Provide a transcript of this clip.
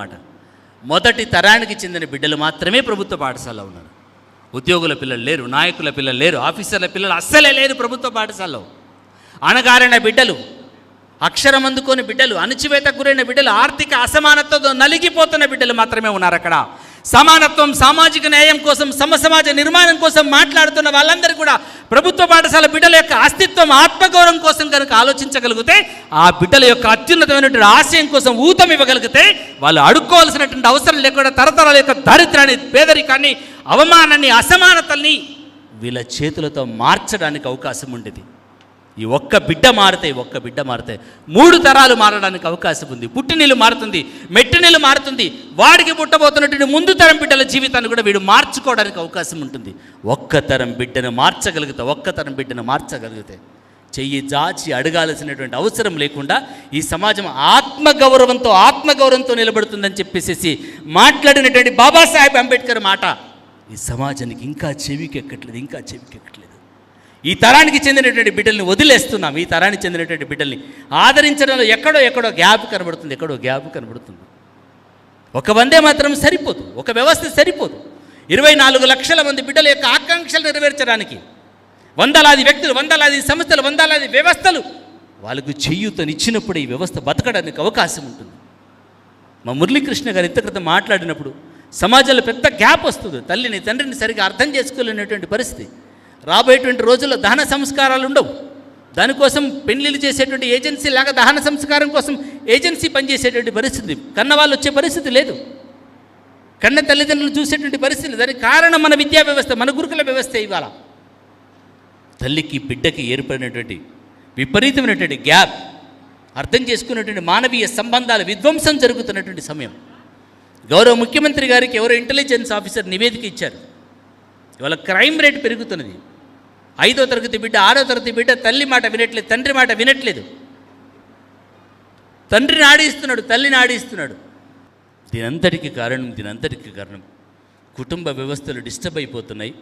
మాట. మొదటి తరానికి చెందిన బిడ్డలు మాత్రమే ప్రభుత్వ పాఠశాలలో ఉన్నారు. ఉద్యోగుల పిల్లలు లేరు నాయకుల పిల్లలు లేరు ఆఫీసర్ల పిల్లలు అస్సలే లేరు ప్రభుత్వ పాఠశాలలో. అణగారిన బిడ్డలు అక్షరం అందుకోని బిడ్డలు అణచివేత గురైన బిడ్డలు ఆర్థిక అసమానతతో నలిగిపోతున్న బిడ్డలు మాత్రమే ఉన్నారు అక్కడ. సమానత్వం సామాజిక న్యాయం కోసం సమసమాజ నిర్మాణం కోసం మాట్లాడుతున్న వాళ్ళందరూ కూడా ప్రభుత్వ పాఠశాల బిడ్డల యొక్క అస్తిత్వం ఆత్మగౌరవం కోసం కనుక ఆలోచించగలిగితే ఆ బిడ్డల యొక్క అత్యున్నతమైనటువంటి ఆశయం కోసం ఊతం ఇవ్వగలిగితే వాళ్ళు అడుక్కోవాల్సినటువంటి అవసరం లేకుండా తరతరాల యొక్క దారిద్రాన్ని పేదరికాన్ని అవమానాన్ని అసమానతల్ని వీళ్ళ చేతులతో మార్చడానికి అవకాశం ఉండేది. ఈ ఒక్క బిడ్డ మారితే ఒక్క బిడ్డ మారితే మూడు తరాలు మారడానికి అవకాశం ఉంది. పుట్టినీళ్ళు మారుతుంది మెట్టినీళ్ళు మారుతుంది వాడికి పుట్టబోతున్నటువంటి ముందు తరం బిడ్డల జీవితాన్ని కూడా వీడు మార్చుకోవడానికి అవకాశం ఉంటుంది. ఒక్క తరం బిడ్డను మార్చగలిగితే ఒక్క తరం బిడ్డను మార్చగలిగితే చెయ్యి జాచి అడగాల్సినటువంటి అవసరం లేకుండా ఈ సమాజం ఆత్మగౌరవంతో ఆత్మగౌరవంతో నిలబడుతుందని చెప్పేసి మాట్లాడినటువంటి బాబాసాహెబ్ అంబేద్కర్ మాట ఈ సమాజానికి ఇంకా చెవికెక్కట్లేదు ఇంకా చెవికెక్కట్లేదు. ఈ తరానికి చెందినటువంటి బిడ్డల్ని వదిలేస్తున్నాం. ఈ తరానికి చెందినటువంటి బిడ్డల్ని ఆదరించడంలో ఎక్కడో ఎక్కడో గ్యాప్ కనబడుతుంది. ఎక్కడో గ్యాప్ కనబడుతుంది. ఒక వందే మాత్రం సరిపోదు. ఒక వ్యవస్థ సరిపోదు. ఇరవై నాలుగు లక్షల మంది బిడ్డల యొక్క ఆకాంక్షలు నెరవేర్చడానికి వందలాది వ్యక్తులు వందలాది సంస్థలు వందలాది వ్యవస్థలు వాళ్ళకు చేయూతనిచ్చినప్పుడు ఈ వ్యవస్థ బతకడానికి అవకాశం ఉంటుంది. మా మురళీకృష్ణ గారు ఇంత క్రితం మాట్లాడినప్పుడు సమాజంలో పెద్ద గ్యాప్ వస్తుంది. తల్లిని తండ్రిని సరిగా అర్థం చేసుకోలేనటువంటి పరిస్థితి. రాబోయేటువంటి రోజుల్లో దహన సంస్కారాలు ఉండవు. దానికోసం పెళ్ళిళ్ళు చేసేటువంటి ఏజెన్సీ లాగా దహన సంస్కారం కోసం ఏజెన్సీ పనిచేసేటువంటి పరిస్థితి. కన్న వాళ్ళు వచ్చే పరిస్థితి లేదు. కన్న తల్లిదండ్రులు చూసేటువంటి పరిస్థితి దానికి కారణం మన విద్యా వ్యవస్థ మన గురుకుల వ్యవస్థ ఇవాళ. తల్లికి బిడ్డకి ఏర్పడినటువంటి విపరీతమైనటువంటి గ్యాప్ అర్థం చేసుకున్నటువంటి మానవీయ సంబంధాల విధ్వంసం జరుగుతున్నటువంటి సమయం. గౌరవ ముఖ్యమంత్రి గారికి ఎవరో ఇంటెలిజెన్స్ ఆఫీసర్ నివేదిక ఇచ్చారు. ఇవాళ క్రైమ్ రేట్ పెరుగుతున్నది. ఐదో తరగతి బిడ్డ ఆరో తరగతి బిడ్డ తల్లి మాట వినట్లేదు తండ్రి మాట వినట్లేదు. తండ్రిని ఆడిస్తున్నాడు తల్లిని ఆడిస్తున్నాడు. దీనంతటికి కారణం దీనంతటికి కారణం కుటుంబ వ్యవస్థలు డిస్టర్బ్ అయిపోతున్నాయి.